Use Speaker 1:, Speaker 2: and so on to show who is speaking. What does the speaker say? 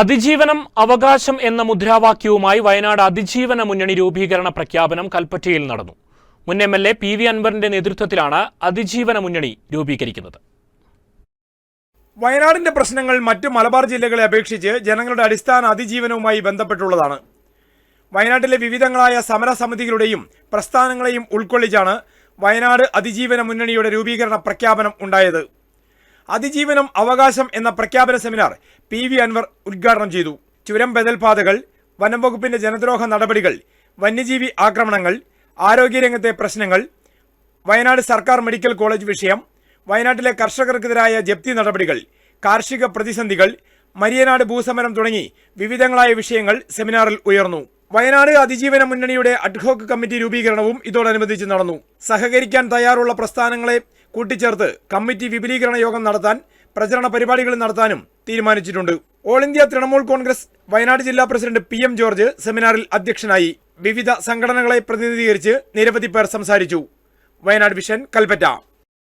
Speaker 1: അതിജീവനം അവകാശം എന്ന മുദ്രാവാക്യവുമായി വയനാട് അതിജീവന മുന്നണി രൂപീകരണ പ്രഖ്യാപനം കൽപ്പറ്റയിൽ നടന്നു. മുൻ M L A P V അൻവറിന്റെ നേതൃത്വത്തിലാണ് അതിജീവന മുന്നണി രൂപീകരിക്കുന്നത്.
Speaker 2: വയനാടിന്റെ പ്രശ്നങ്ങൾ മറ്റു മലബാർ ജില്ലകളെ അപേക്ഷിച്ച് ജനങ്ങളുടെ അടിസ്ഥാന അതിജീവനവുമായി ബന്ധപ്പെട്ടുള്ളതാണ്. വയനാട്ടിലെ വിവിധങ്ങളായ സമരസമിതികളുടെയും പ്രസ്ഥാനങ്ങളെയും ഉൾക്കൊള്ളിച്ചാണ് വയനാട് അതിജീവന മുന്നണിയുടെ രൂപീകരണ പ്രഖ്യാപനം ഉണ്ടായത്. അതിജീവനം അവകാശം എന്ന പ്രഖ്യാപന സെമിനാർ പി വി അൻവർ ഉദ്ഘാടനം ചെയ്തു. ചുരം ബദൽപാതകൾ വനം വകുപ്പിന്റെ ജനദ്രോഹ നടപടികൾ വന്യജീവി ആക്രമണങ്ങൾ ആരോഗ്യരംഗത്തെ പ്രശ്നങ്ങൾ വയനാട് സർക്കാർ മെഡിക്കൽ കോളേജ് വിഷയം വയനാട്ടിലെ കർഷകർക്കെതിരായ ജപ്തി നടപടികൾ കാർഷിക പ്രതിസന്ധികൾ മരിയനാട് ഭൂസമരം തുടങ്ങി വിവിധങ്ങളായ വിഷയങ്ങൾ സെമിനാറിൽ ഉയർന്നു. വയനാട് അതിജീവന മുന്നണിയുടെ അഡ്ഹോക്ക് കമ്മിറ്റി രൂപീകരണവും ഇതോടനുബന്ധിച്ച് നടന്നു. സഹകരിക്കാൻ തയ്യാറുള്ള പ്രസ്ഥാനങ്ങളെ കൂട്ടിച്ചേർത്ത് കമ്മിറ്റി വിപുലീകരണ യോഗം നടത്താൻ പ്രചരണ പരിപാടികൾ നടത്താനും തീരുമാനിച്ചിട്ടുണ്ട്. All India Trinamool congress Wayanad ജില്ലാ പ്രസിഡന്റ് പി എം ജോർജ് സെമിനാറിൽ അധ്യക്ഷനായി വിവിധ സംഘടനകളെ പ്രതിനിധീകരിച്ച് നിരവധി പേർ സംസാരിച്ചു. വയനാട് വിഷൻ കൽപ്പറ്റ.